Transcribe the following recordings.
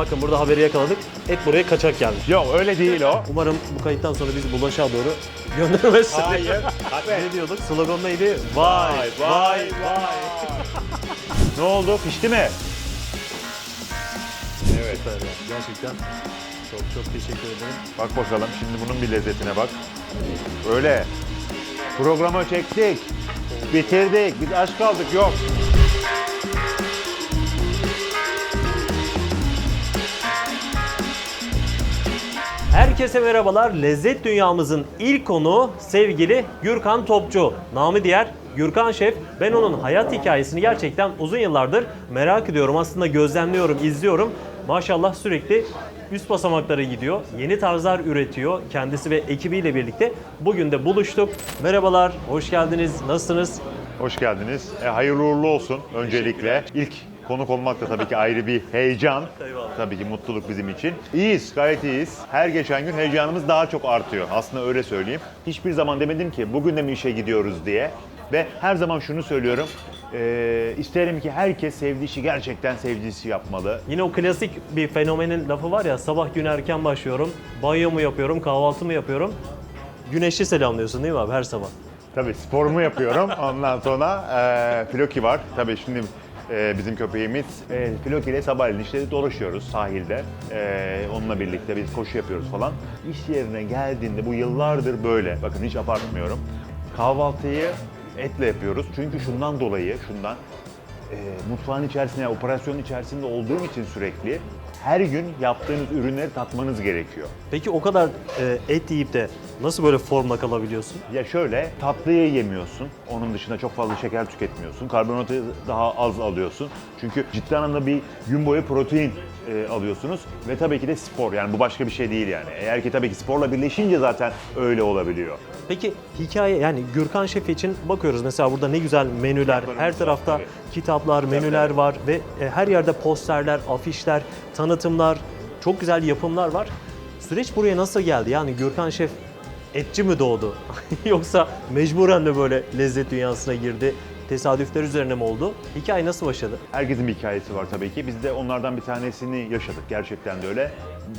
Bakın burada haberi yakaladık. Et buraya kaçak gelmiş. Yok öyle değil o. Umarım bu kayıttan sonra bizi bulaşığa doğru göndermezsin. Hayır. ne diyorduk? Slogan neydi? Vay vay vay. Ne oldu? Pişti mi? Evet. Süper ya, Gerçekten çok çok teşekkür ederim. Bak bakalım şimdi bunun bir lezzetine bak. Öyle. Programı çektik. Bitirdik. Biz aç kaldık. Yok. Herkese merhabalar. Lezzet dünyamızın ilk konu sevgili Gürkan Topçu. Namı diğer Gürkan Şef. Ben onun hayat hikayesini gerçekten uzun yıllardır merak ediyorum. Aslında gözlemliyorum, izliyorum. Maşallah sürekli üst basamaklara gidiyor. Yeni tarzlar üretiyor kendisi ve ekibiyle birlikte. Bugün de buluştuk. Merhabalar, hoş geldiniz. Nasılsınız? Hoş geldiniz. E, hayırlı uğurlu olsun öncelikle. İlk konuk olmak da tabii ki ayrı bir heyecan. Eyvallah. Tabii ki mutluluk bizim için. İyiyiz, gayet iyiyiz. Her geçen gün heyecanımız daha çok artıyor. Aslında öyle söyleyeyim. Hiçbir zaman demedim ki bugün de mi işe gidiyoruz diye. Ve her zaman şunu söylüyorum. e, isterim ki herkes sevdiği işi gerçekten sevdiği işi yapmalı. Yine o klasik bir fenomenin lafı var ya sabah gün erken başlıyorum, banyomu yapıyorum, kahvaltımı yapıyorum. Güneşi selamlıyorsun değil mi abi her sabah? Tabii sporumu yapıyorum. Ondan sonra e, Floki var. Tabii şimdi e, bizim köpeğimiz e, Floki ile sabahleyin işte dolaşıyoruz sahilde. E, onunla birlikte biz koşu yapıyoruz falan. İş yerine geldiğinde bu yıllardır böyle. Bakın hiç abartmıyorum. Kahvaltıyı etle yapıyoruz. Çünkü şundan dolayı, şundan e, mutfağın içerisinde, yani operasyonun içerisinde olduğum için sürekli her gün yaptığınız ürünleri tatmanız gerekiyor. Peki o kadar e, et yiyip de nasıl böyle formla kalabiliyorsun? Ya şöyle tatlıyı yemiyorsun. Onun dışında çok fazla şeker tüketmiyorsun. Karbonatı daha az alıyorsun. Çünkü ciddi anlamda bir gün boyu protein e, alıyorsunuz ve tabii ki de spor. Yani bu başka bir şey değil yani. Eğer ki tabii ki sporla birleşince zaten öyle olabiliyor. Peki hikaye yani Gürkan Şef için bakıyoruz mesela burada ne güzel menüler, her tarafta tabii. kitaplar, menüler var ve e, her yerde posterler, afişler, tanıtımlar, çok güzel yapımlar var. Süreç buraya nasıl geldi? Yani Gürkan Şef etçi mi doğdu? Yoksa mecburen de böyle lezzet dünyasına girdi? Tesadüfler üzerine mi oldu? Hikaye nasıl başladı? Herkesin bir hikayesi var tabii ki. Biz de onlardan bir tanesini yaşadık. Gerçekten de öyle.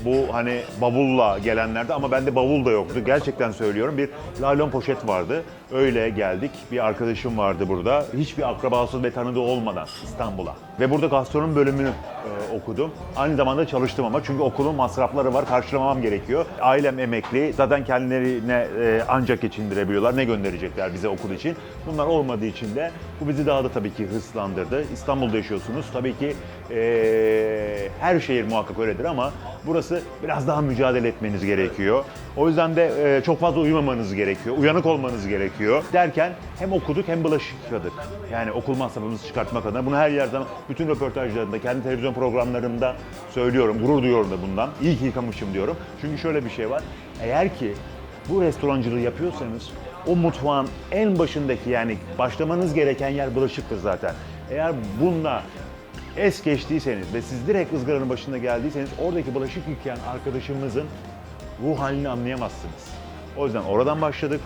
Bu hani bavulla gelenlerde ama bende bavul da yoktu. Gerçekten söylüyorum. Bir laylon poşet vardı. Öyle geldik. Bir arkadaşım vardı burada. Hiçbir akrabası ve tanıdığı olmadan İstanbul'a. Ve burada gastronomi bölümünü e, okudum. Aynı zamanda çalıştım ama çünkü okulun masrafları var. Karşılamam gerekiyor. Ailem emekli. Zaten kendilerine e, ancak geçindirebiliyorlar. Ne gönderecekler bize okul için? Bunlar olmadığı için de bu bizi daha da tabii ki hırslandırdı. İstanbul'da yaşıyorsunuz. Tabii ki e, her şehir muhakkak öyledir ama burası biraz daha mücadele etmeniz gerekiyor. O yüzden de e, çok fazla uyumamanız gerekiyor. Uyanık olmanız gerekiyor. Derken hem okuduk hem bulaşık yıkadık. Yani okul masrafımızı çıkartmak adına. Bunu her yerden, bütün röportajlarında, kendi televizyon programlarımda söylüyorum. Gurur duyuyorum da bundan. İyi ki yıkamışım diyorum. Çünkü şöyle bir şey var. Eğer ki bu restorancılığı yapıyorsanız o mutfağın en başındaki yani başlamanız gereken yer bulaşıktır zaten. Eğer bununla es geçtiyseniz ve siz direkt ızgaranın başında geldiyseniz oradaki bulaşık yıkayan arkadaşımızın ruh halini anlayamazsınız. O yüzden oradan başladık.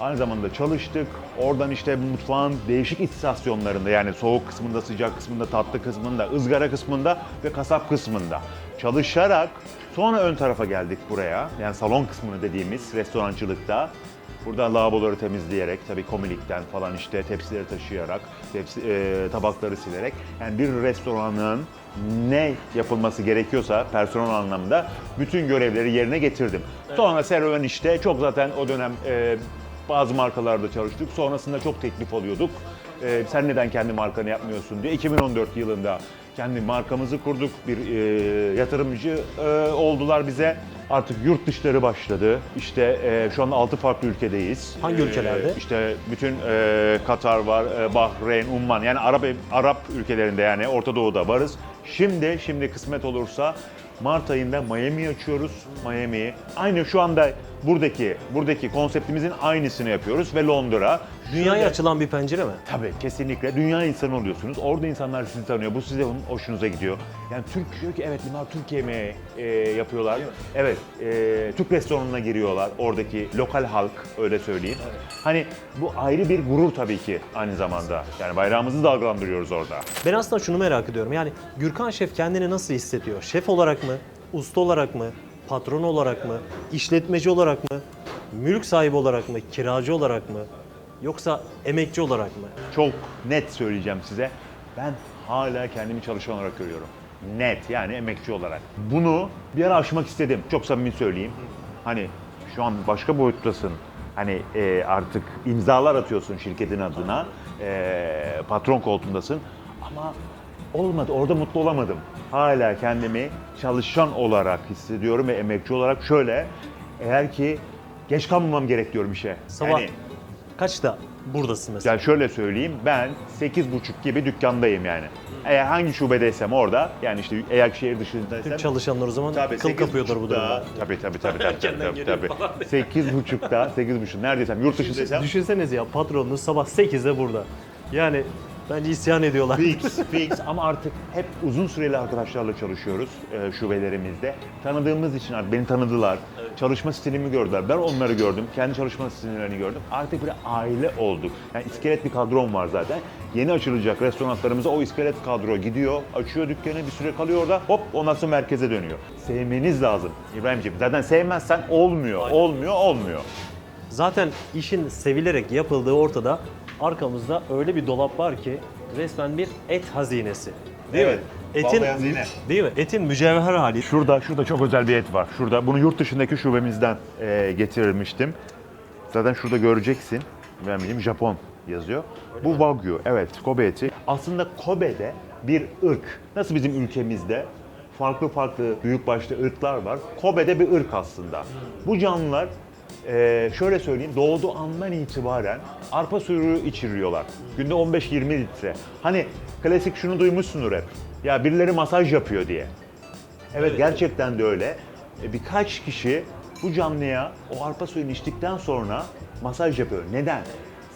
Aynı zamanda çalıştık. Oradan işte mutfağın değişik istasyonlarında yani soğuk kısmında, sıcak kısmında, tatlı kısmında, ızgara kısmında ve kasap kısmında çalışarak sonra ön tarafa geldik buraya. Yani salon kısmını dediğimiz restorancılıkta. Burada lavaboları temizleyerek, tabii komilikten falan işte tepsileri taşıyarak, tepsi, e, tabakları silerek. Yani bir restoranın ne yapılması gerekiyorsa personel anlamda bütün görevleri yerine getirdim. Sonra serüven işte çok zaten o dönem e, bazı markalarda çalıştık. Sonrasında çok teklif alıyorduk. E, sen neden kendi markanı yapmıyorsun diye. 2014 yılında kendi markamızı kurduk. Bir e, yatırımcı e, oldular bize. Artık yurt dışları başladı. İşte e, şu an 6 farklı ülkedeyiz. Hangi ülkelerde? E, işte bütün e, Katar var, e, Bahreyn, Umman yani Arap Arap ülkelerinde yani Orta Doğu'da varız. Şimdi şimdi kısmet olursa Mart ayında Miami açıyoruz. Miami'yi. Aynı şu anda buradaki buradaki konseptimizin aynısını yapıyoruz ve Londra. Dünyaya Şöyle- açılan bir pencere mi? Tabii kesinlikle. Dünya insanı oluyorsunuz. Orada insanlar sizi tanıyor. Bu size hoşunuza gidiyor. Yani Türk diyor ki evet bunlar Türk yemeği e, yapıyorlar. Evet. e, Türk restoranına giriyorlar. Oradaki lokal halk öyle söyleyeyim. Hani bu ayrı bir gurur tabii ki aynı zamanda. Yani bayrağımızı dalgalandırıyoruz orada. Ben aslında şunu merak ediyorum. Yani Gürkan Şef kendini nasıl hissediyor? Şef olarak mı? Usta olarak mı? Patron olarak mı? işletmeci olarak mı? Mülk sahibi olarak mı? Kiracı olarak mı? Yoksa emekçi olarak mı? Çok net söyleyeceğim size. Ben hala kendimi çalışan olarak görüyorum. Net yani emekçi olarak. Bunu bir ara aşmak istedim. Çok samimi söyleyeyim. Hani şu an başka boyuttasın. Hani e, artık imzalar atıyorsun şirketin adına. E, patron koltuğundasın. Ama olmadı. Orada mutlu olamadım. Hala kendimi çalışan olarak hissediyorum ve emekçi olarak şöyle. Eğer ki geç kalmamam gerek diyorum işe. Sabah Yani- kaçta buradasın mesela? yani şöyle söyleyeyim, ben 8.30 gibi dükkandayım yani. Eğer hangi şubedeysem orada, yani işte eğer şehir dışındaysam... Türk çalışanlar o zaman Tabii, kıl kapıyordur bu 8.30'da durumda. Tabii tabii tabii tabii tabii, tabii. falan. 8.30'da, 8.30 neredeysem yurt dışındaysam Düşünseniz ya patronunuz sabah 8'de burada. Yani bence isyan ediyorlar. Fix, fix ama artık hep uzun süreli arkadaşlarla çalışıyoruz e, şubelerimizde. Tanıdığımız için artık beni tanıdılar. Çalışma stilimi gördüler. Ben onları gördüm. Kendi çalışma stillerini gördüm. Artık bir aile olduk. Yani iskelet bir kadrom var zaten. Yeni açılacak restoranlarımıza o iskelet kadro gidiyor, açıyor dükkanı, bir süre kalıyor orada. Hop ondan sonra merkeze dönüyor. Sevmeniz lazım İbrahimciğim. Zaten sevmezsen olmuyor, olmuyor, olmuyor. Zaten işin sevilerek yapıldığı ortada. Arkamızda öyle bir dolap var ki resmen bir et hazinesi. Değil Evet, mi? Etin vallahi hazine. Değil mi? Etin mücevher hali. Şurada, şurada çok özel bir et var. Şurada, bunu yurt dışındaki şubemizden e, getirmiştim. Zaten şurada göreceksin. Ben bileyim Japon yazıyor. Bu Wagyu, evet Kobe eti. Aslında Kobe'de bir ırk. Nasıl bizim ülkemizde farklı farklı büyük başlı ırklar var. Kobe'de bir ırk aslında. Bu canlılar e, şöyle söyleyeyim doğduğu andan itibaren arpa suyu içiriyorlar. Günde 15-20 litre. Hani klasik şunu duymuşsundur hep. Ya birileri masaj yapıyor diye. Evet gerçekten de öyle. E, Birkaç kişi bu canlıya o arpa suyunu içtikten sonra masaj yapıyor. Neden?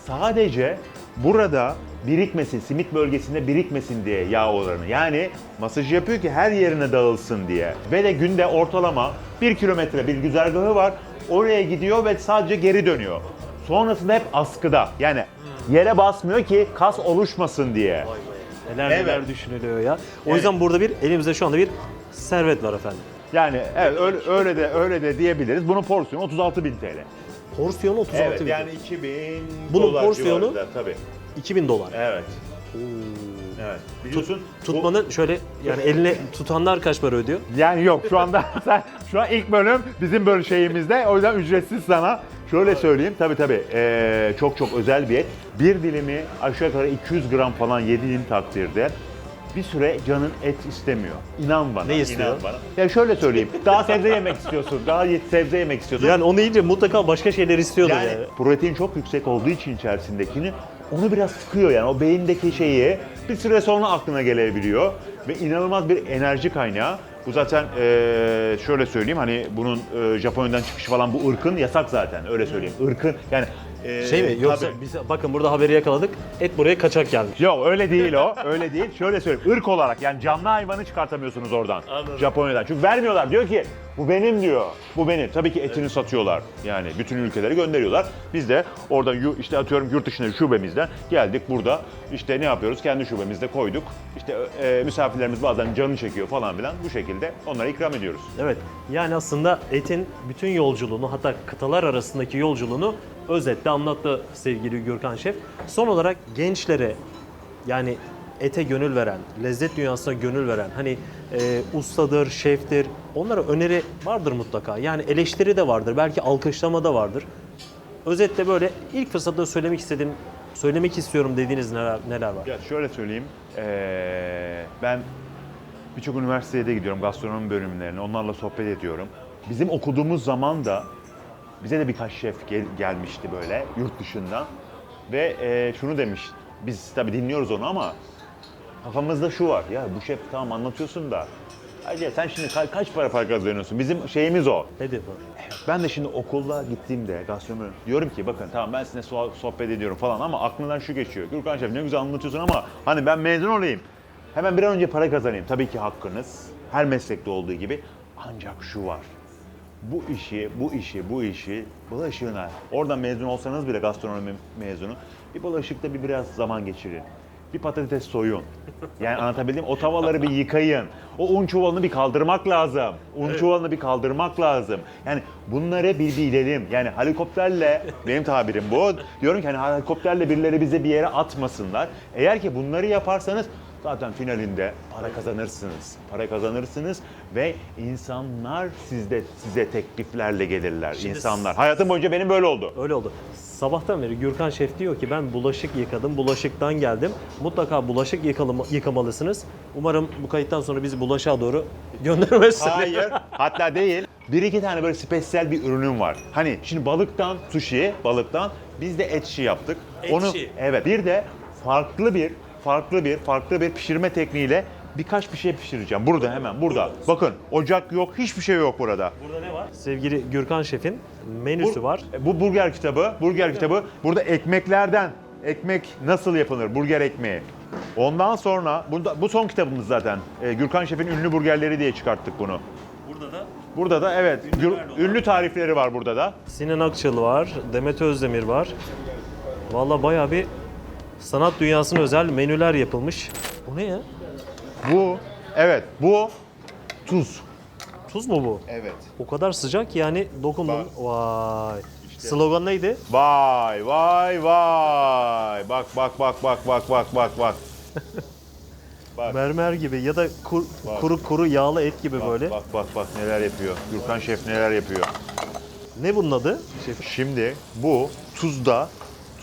Sadece burada birikmesin, simit bölgesinde birikmesin diye yağ oranı. Yani masaj yapıyor ki her yerine dağılsın diye. Ve de günde ortalama 1 kilometre bir güzergahı var. Oraya gidiyor ve sadece geri dönüyor. Sonrasında hep askıda. Yani yere basmıyor ki kas oluşmasın diye. Neler Evet. neler düşünülüyor ya. O Evet. yüzden burada bir elimizde şu anda bir servet var efendim. Yani evet öyle, öyle de öyle de diyebiliriz. Bunun porsiyonu 36 bin TL. Porsiyonu 36 Evet bin. yani 2000 Bunun dolar porsiyonu- civarında, tabii. 2000 dolar. Evet. Evet. Biliyorsun Tutmanın şöyle yani eline tutanlar kaç para ödüyor? bu- yani yok şu anda sen şu an ilk bölüm bizim böyle şeyimizde o yüzden ücretsiz sana. Şöyle söyleyeyim tabii tabii ee, çok çok özel bir et. Bir dilimi aşağı yukarı 200 gram falan yediğin takdirde bir süre canın et istemiyor. İnan bana. Ne istiyor? inan bana. Ya şöyle söyleyeyim. Daha sebze yemek istiyorsun. Daha ye- sebze yemek istiyorsun. Yani onu yiyince mutlaka başka şeyler istiyordur Yani yani. protein çok yüksek olduğu için içerisindekini onu biraz sıkıyor yani o beyindeki şeyi bir süre sonra aklına gelebiliyor ve inanılmaz bir enerji kaynağı. Bu zaten eee, şöyle söyleyeyim hani bunun eee, Japonya'dan çıkışı falan bu ırkın yasak zaten öyle söyleyeyim. Irkın yani eee, Şey mi? Yoksa tabii. biz bakın burada haberi yakaladık. Et buraya kaçak gelmiş. Yok öyle değil o. Öyle değil. Şöyle söyleyeyim. Irk olarak yani canlı hayvanı çıkartamıyorsunuz oradan. Anladım. Japonya'dan. Çünkü vermiyorlar. Diyor ki bu benim diyor. Bu benim. Tabii ki etini satıyorlar. Yani bütün ülkelere gönderiyorlar. Biz de oradan yu- işte atıyorum yurt dışındaki şubemizden geldik burada. işte ne yapıyoruz? Kendi şubemizde koyduk. İşte e, misafirlerimiz bazen canı çekiyor falan filan. Bu şekilde onlara ikram ediyoruz. Evet. Yani aslında etin bütün yolculuğunu hatta kıtalar arasındaki yolculuğunu özetle anlattı sevgili Gürkan Şef. Son olarak gençlere yani ete gönül veren, lezzet dünyasına gönül veren hani e, ustadır, şeftir onlara öneri vardır mutlaka. Yani eleştiri de vardır, belki alkışlama da vardır. Özetle böyle ilk fırsatta söylemek istediğim, söylemek istiyorum dediğiniz neler, neler var? Ya şöyle söyleyeyim. eee, ben birçok üniversiteye de gidiyorum gastronomi bölümlerine. Onlarla sohbet ediyorum. Bizim okuduğumuz zaman da bize de birkaç şef gel- gelmişti böyle yurt dışından. Ve eee, şunu demiş. Biz tabii dinliyoruz onu ama kafamızda şu var. Ya bu şef tamam anlatıyorsun da Hacı sen şimdi ka- kaç para para kazanıyorsun? Bizim şeyimiz o. Hadi bu. Ben de şimdi okulda gittiğimde gastronomi diyorum ki bakın tamam ben sizinle so- sohbet ediyorum falan ama aklından şu geçiyor. Gürkan Şef ne güzel anlatıyorsun ama hani ben mezun olayım. Hemen bir an önce para kazanayım. Tabii ki hakkınız. Her meslekte olduğu gibi. Ancak şu var. Bu işi, bu işi, bu işi bulaşığına, oradan mezun olsanız bile gastronomi mezunu, bir bulaşıkta bir biraz zaman geçirin. Bir patates soyun. Yani anlatabildim O tavaları bir yıkayın. O un çuvalını bir kaldırmak lazım. Un çuvalını bir kaldırmak lazım. Yani bunları bir bilelim. Yani helikopterle, benim tabirim bu. Diyorum ki hani helikopterle birileri bize bir yere atmasınlar. Eğer ki bunları yaparsanız zaten finalinde para kazanırsınız. Para kazanırsınız ve insanlar sizde size tekliflerle gelirler. Şimdi insanlar. Hayatım boyunca benim böyle oldu. Öyle oldu. Sabahtan beri Gürkan Şef diyor ki ben bulaşık yıkadım, bulaşıktan geldim. Mutlaka bulaşık yıkalım, yıkamalısınız. Umarım bu kayıttan sonra bizi bulaşığa doğru göndermezsin. Hayır. Hatta değil. Bir iki tane böyle spesiyel bir ürünüm var. Hani şimdi balıktan sushi, balıktan biz de etçi yaptık. Onu Etçi. evet. Bir de farklı bir farklı bir farklı bir pişirme tekniğiyle birkaç bir şey pişireceğim. Burada hemen burada. Bakın ocak yok, hiçbir şey yok burada. Burada ne var? Sevgili Gürkan Şef'in menüsü var. Bu burger kitabı, burger kitabı. Burada ekmeklerden ekmek nasıl yapılır? Burger ekmeği. Ondan sonra bunda, bu son kitabımız zaten. Ee, Gürkan Şef'in ünlü burgerleri diye çıkarttık bunu. Burada da Burada da evet Ünlüler gür- ünlü tarifleri var burada da. Sinan Akçıl var, Demet Özdemir var. Valla bayağı bir sanat dünyasına özel menüler yapılmış. Bu ne ya? Bu evet bu tuz. Tuz mu bu? Evet. O kadar sıcak yani dokundum. Bak. Vay. Slogan neydi? Vay vay vay. Bak bak bak bak bak bak bak bak. Bak. Mermer gibi ya da kur- Bak. kuru kuru yağlı et gibi böyle. Bak bak bak neler yapıyor. Gürkan Şef neler yapıyor. Ne bunun adı? Şef. Şimdi bu tuzda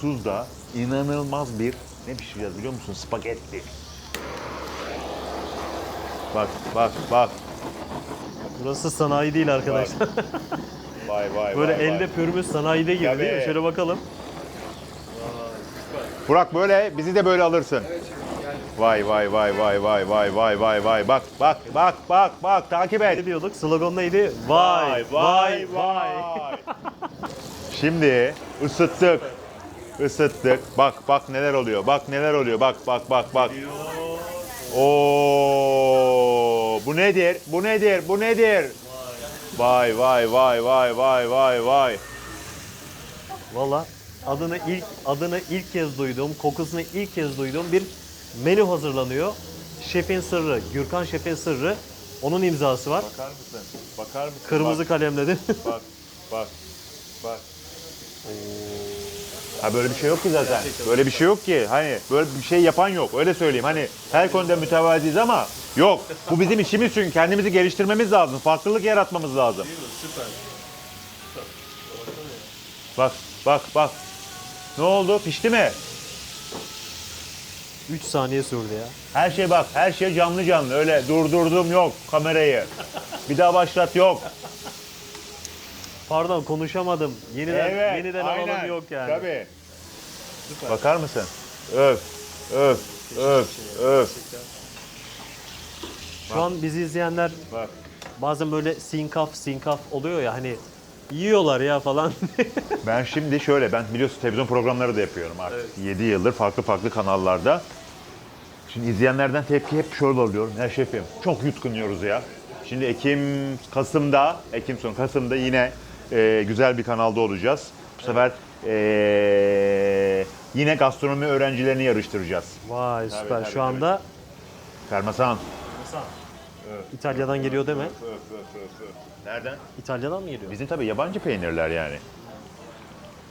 tuzda inanılmaz bir ne pişireceğiz biliyor musun? Spagetti. Bak bak bak. Burası sanayi değil arkadaşlar. Vay vay böyle vay, elde vay. pürmüz sanayide gibi değil mi? Şöyle bakalım. Burak böyle bizi de böyle alırsın. Vay vay vay vay vay vay vay vay vay bak bak bak bak bak takip et. Ne diyorduk? Slogan neydi? Vay vay vay. Şimdi ısıttık. Isıttık. Bak bak neler oluyor. Bak neler oluyor. Bak bak bak bak. Oo! Bu nedir? Bu nedir? Bu nedir? Vay vay vay vay vay vay vay. Valla adını ilk adını ilk kez duyduğum, kokusunu ilk kez duyduğum bir menü hazırlanıyor. Şefin sırrı, Gürkan Şef'in sırrı. Onun imzası var. Bakar mısın? Bakar mısın? Kırmızı kalemledi. Bak bak bak. Ha böyle bir şey yok ki zaten. Böyle bir şey yok ki. Hani böyle bir şey yapan yok. Öyle söyleyeyim. Hani her konuda mütevaziyiz ama yok. Bu bizim işimiz çünkü kendimizi geliştirmemiz lazım. Farklılık yaratmamız lazım. Süper. Bak bak bak. Ne oldu? Pişti mi? 3 saniye sürdü ya. Her şey bak. Her şey canlı canlı. Öyle durdurdum yok kamerayı. Bir daha başlat yok. Pardon konuşamadım. Yeniden Evet. yeniden aynen. alalım yok yani. Tabii. Bakar mısın? Öf. Öf. Öf. Öf. Şu an bizi izleyenler Bak. bazen böyle sinkaf sinkaf oluyor ya hani yiyorlar ya falan. Ben şimdi şöyle, ben biliyorsun televizyon programları da yapıyorum artık. 7 yıldır farklı farklı kanallarda. Şimdi izleyenlerden tepki hep şöyle alıyorum. Ya şefim çok yutkunuyoruz ya. Şimdi Ekim, Kasım'da, Ekim sonu Kasım'da yine e, güzel bir kanalda olacağız. Bu sefer e, yine gastronomi öğrencilerini yarıştıracağız. Vay süper. tabii, Şu anda Fermasan. İtalya'dan geliyor deme. Nereden? İtalya'dan mı geliyor? Bizim tabii yabancı peynirler yani.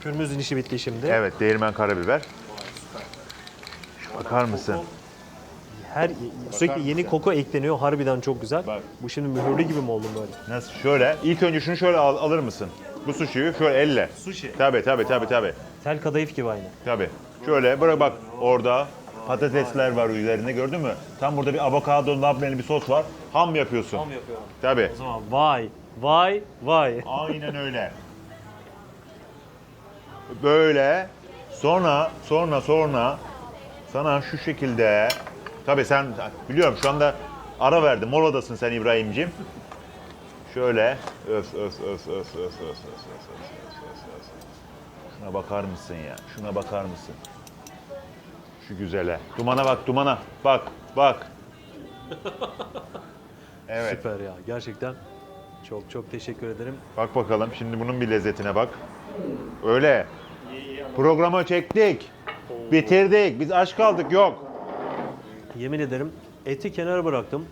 Pürmüzün işi bitti şimdi. Evet, değirmen karabiber. Bakar mısın? Her sürekli yeni mısın? koku ekleniyor. Harbiden çok güzel. Bak. Bu şimdi mühürlü gibi mi oldum böyle? Nasıl? Şöyle, ilk önce şunu şöyle al- alır mısın? Bu sushi'yi şöyle elle. Sushi. Tabii tabii tabii tabii. Tel kadayıf gibi aynı. Tabii. Şöyle bırak bak orada patatesler var üzerinde gördün mü? Tam burada bir avokado labneli bir sos var. Ham yapıyorsun. yapıyorum. Tabii. O zaman vay, vay, vay. Aynen öyle. Böyle sonra sonra sonra sana şu şekilde tabii sen biliyorum şu anda Ara verdim. Moladasın sen İbrahim'cim. Şöyle. Öf öf öf öf öf öf öf öf öf. Şuna bakar mısın ya? Şuna bakar mısın? Şu güzele. Dumana bak, dumana. Bak, bak. Evet. Süper ya. Gerçekten çok çok teşekkür ederim. Bak bakalım şimdi bunun bir lezzetine bak. Öyle. Programı çektik. Bitirdik. Biz aç kaldık. Yok. Yemin ederim eti kenara bıraktım.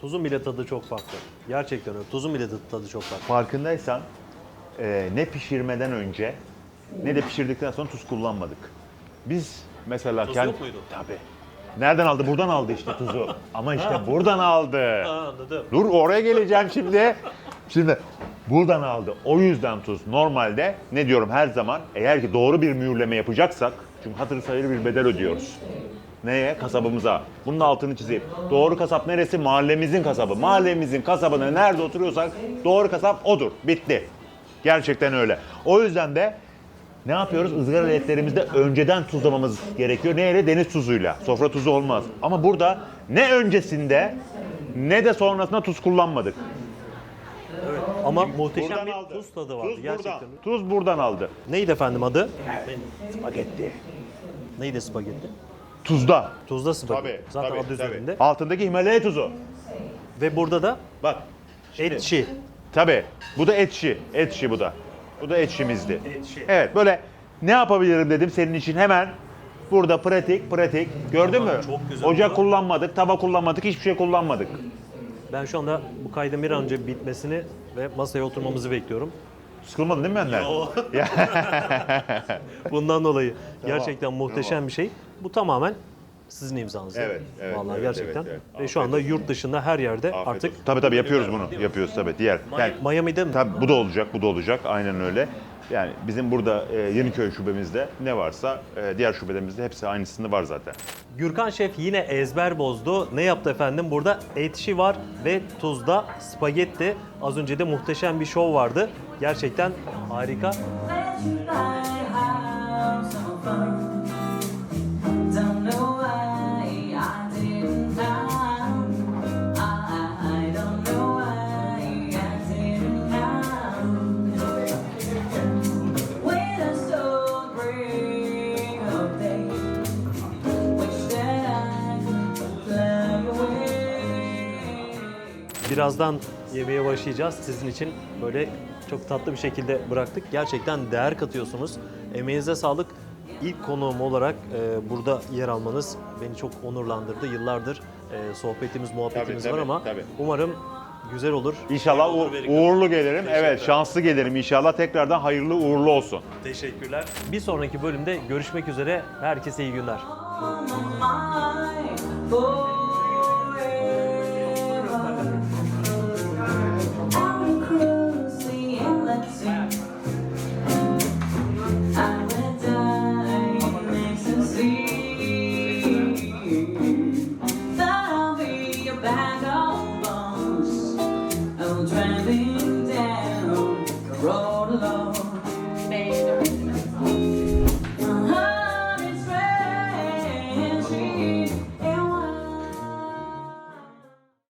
Tuzun bile tadı çok farklı. Gerçekten öyle. Tuzun bile tadı çok farklı. Farkındaysan e, ne pişirmeden önce ne de pişirdikten sonra tuz kullanmadık. Biz mesela Tuz yok muydu? Tabii. Nereden aldı? Buradan aldı işte tuzu. Ama işte buradan aldı. Ha, anladım. Dur oraya geleceğim şimdi. Şimdi buradan aldı. O yüzden tuz. Normalde ne diyorum her zaman eğer ki doğru bir mühürleme yapacaksak çünkü hatır sayılır bir bedel ödüyoruz. Neye? Kasabımıza. Bunun altını çizeyim. Doğru kasap neresi? Mahallemizin kasabı. Mahallemizin kasabına nerede oturuyorsak doğru kasap odur. Bitti. Gerçekten öyle. O yüzden de ne yapıyoruz? Izgara etlerimizde önceden tuzlamamız gerekiyor. Neyle? Deniz tuzuyla. Sofra tuzu olmaz. Ama burada ne öncesinde ne de sonrasında tuz kullanmadık. Evet. Ama muhteşem Buradan bir aldı. tuz tadı vardı Tuz gerçekten. buradan. Tuz buradan aldı. Neydi efendim adı? Spagetti. Neydi spagetti? Tuzda. Tuzda spagetti. Tabii. Zaten tabii, adı tabii. üzerinde. Altındaki Himalaya tuzu. Ve burada da Bak. etçi. Tabii. Bu da etçi. Etçi bu da. Bu da etçimizdi. Etçi. Evet böyle ne yapabilirim dedim senin için hemen. Burada pratik, pratik. Gördün mü? çok güzel Ocak oldu. kullanmadık, tava kullanmadık, hiçbir şey kullanmadık. Ben şu anda bu kaydın bir an önce bitmesini ve masaya oturmamızı bekliyorum. Sıkılmadın değil mi benden? Bundan dolayı gerçekten muhteşem bir şey. Bu tamamen sizin imzanız. değil mi? Evet, evet, Vallahi evet, gerçekten. evet, evet. Ve şu anda yurt dışında her yerde artık Tabii tabii yapıyoruz bunu. Yapıyoruz tabii. Diğer. Yani, Miami'de mi? tabii bu da olacak, bu da olacak. Aynen öyle. Yani bizim burada e, Yeniköy şubemizde ne varsa e, diğer şubelerimizde hepsi aynısında var zaten. Gürkan Şef yine ezber bozdu. Ne yaptı efendim? Burada etçi var ve tuzda spagetti. Az önce de muhteşem bir şov vardı. Gerçekten harika. Don't Birazdan yemeğe başlayacağız. Sizin için böyle çok tatlı bir şekilde bıraktık. Gerçekten değer katıyorsunuz. Emeğinize sağlık. İlk konuğum olarak e, burada yer almanız beni çok onurlandırdı. Yıllardır e, sohbetimiz, muhabbetimiz Tabii, var tabii, ama tabii. umarım güzel olur. İnşallah olur u- uğurlu gelirim. Evet, Teşekkürler. şanslı gelirim inşallah. Tekrardan hayırlı uğurlu olsun. Teşekkürler. Bir sonraki bölümde görüşmek üzere. Herkese iyi günler. On my mind for